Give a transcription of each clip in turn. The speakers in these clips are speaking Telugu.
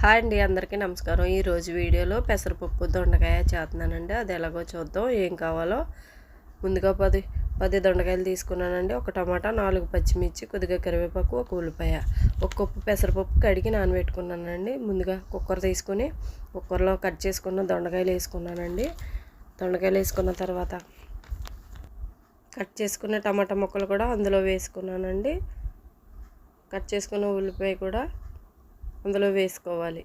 హాయ్ అండి అందరికీ నమస్కారం. ఈరోజు వీడియోలో పెసరపప్పు దొండకాయ చేస్తున్నానండి. అది ఎలాగో చూద్దాం ఏం కావాలో. ముందుగా పది పది దొండకాయలు తీసుకున్నానండి. ఒక టమాటా నాలుగు పచ్చిమిర్చి కొద్దిగా కరివేపాకు ఒక ఉల్లిపాయ. ఒక కప్పు పెసరపప్పు కడిగి నానబెట్టుకున్నానండి. ముందుగా కుక్కర్ తీసుకుని కుక్కర్లో కట్ చేసుకున్న దొండకాయలు వేసుకున్నానండి. దొండకాయలు వేసుకున్న తర్వాత కట్ చేసుకున్న టమాటా ముక్కలు కూడా అందులో వేసుకున్నానండి. కట్ చేసుకున్న ఉల్లిపాయ కూడా అందులో వేసుకోవాలి.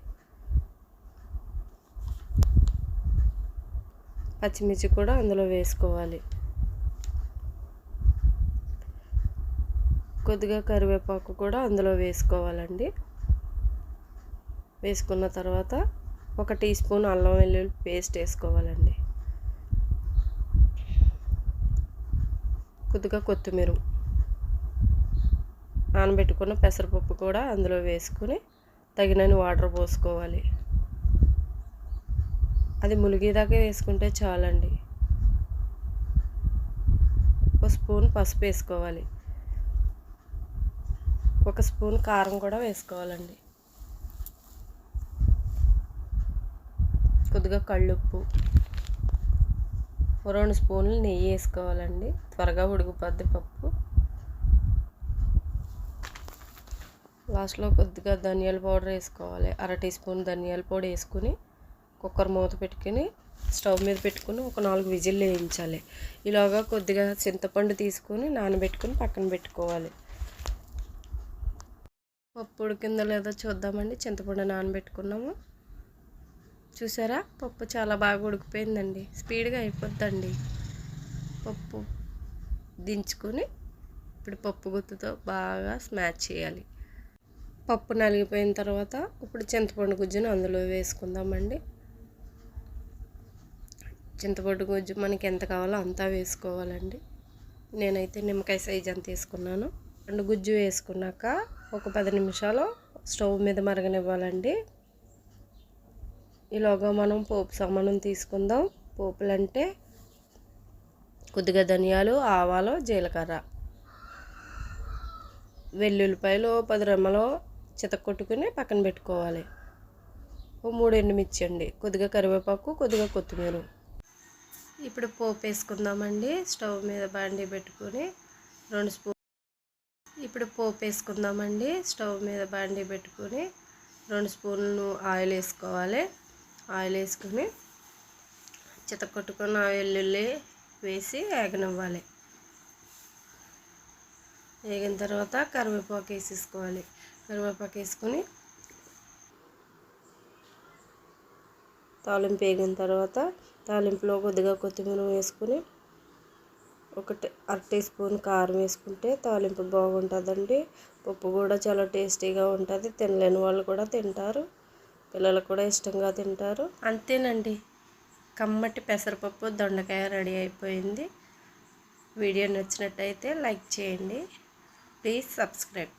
పచ్చిమిర్చి కూడా అందులో వేసుకోవాలి. కొద్దిగా కరివేపాకు కూడా అందులో వేసుకోవాలండి. వేసుకున్న తర్వాత ఒక టీ స్పూన్ అల్లం వెల్లుల్లి పేస్ట్ వేసుకోవాలండి. కొద్దిగా కొత్తిమీర నానబెట్టుకున్న పెసరపప్పు కూడా అందులో వేసుకుని తగినన్ని వాటర్ పోసుకోవాలి. అది ములిగేదాకా వేసుకుంటే చాలండి. ఒక స్పూన్ పసుపు వేసుకోవాలి. ఒక స్పూన్ కారం కూడా వేసుకోవాలండి. కొద్దిగా కళ్ళుప్పు. రెండు స్పూన్లు నెయ్యి వేసుకోవాలండి. త్వరగా ఉడికిపోద్ది పప్పు. లాస్ట్లో కొద్దిగా ధనియాల పౌడర్ వేసుకోవాలి. అర టీ స్పూన్ ధనియాల పొడి వేసుకుని కుక్కర్ మూత పెట్టుకుని స్టవ్ మీద పెట్టుకుని ఒక నాలుగు విజిల్లు వేయించాలి. ఇలాగా కొద్దిగా చింతపండు తీసుకుని నానబెట్టుకుని పక్కన పెట్టుకోవాలి. పప్పు ఉడికింద లేదో చూద్దామండి. చింతపండు నానబెట్టుకున్నాము. చూసారా? పప్పు చాలా బాగా ఉడికిపోయిందండి. స్పీడ్గా అయిపోద్దండి. పప్పు దించుకొని ఇప్పుడు పప్పు గుత్తుతో బాగా స్మాచ్ చేయాలి. పప్పు నలిగిపోయిన తర్వాత ఇప్పుడు చింతపండు గుజ్జును అందులో వేసుకుందామండి. చింతపండు గుజ్జు మనకి ఎంత కావాలో అంతా వేసుకోవాలండి. నేనైతే నిమ్మకాయ సైజ్ అంత వేసుకున్నాను. అండ్ గుజ్జు వేసుకున్నాక ఒక పది నిమిషాలు స్టవ్ మీద మరగనివ్వాలండి. ఈలోగా మనం పోపు సామానం తీసుకుందాం. పోపులు అంటే కొద్దిగా ధనియాలు ఆవాలు జీలకర్ర. వెల్లుల్లిపాయలు పది రెమ్మలు చితకొట్టుకుని పక్కన పెట్టుకోవాలి. ఓ మూడు ఎండుమిర్చి అండి కొద్దిగా కరివేపాకు కొద్దిగా కొత్తిమీర. ఇప్పుడు పోపు వేసుకుందామండి. స్టవ్ మీద బాండీ పెట్టుకొని రెండు స్పూన్ ఇప్పుడు పోపు వేసుకుందామండి. స్టవ్ మీద బాండీ పెట్టుకొని రెండు స్పూన్లు ఆయిల్ వేసుకోవాలి. ఆయిల్ వేసుకొని చితకొట్టుకున్న వెల్లుల్లి వేసి వేగనివ్వాలి వేగిన తర్వాత కరివేపాకు వేసేసుకోవాలి. కరివేపాకు వేసుకొని తాలింపు వేగిన తర్వాత తాలింపులో కొద్దిగా కొత్తిమీర వేసుకుని ఒకటి అర టీ స్పూన్ కారం వేసుకుంటే తాలింపు బాగుంటుందండి. పప్పు కూడా చాలా టేస్టీగా ఉంటుంది. తినలేని వాళ్ళు కూడా తింటారు. పిల్లలు కూడా ఇష్టంగా తింటారు. అంతేనండి. కమ్మటి పెసరపప్పు దొండకాయ రెడీ అయిపోయింది. వీడియో నచ్చినట్టయితే లైక్ చేయండి. Please subscribe.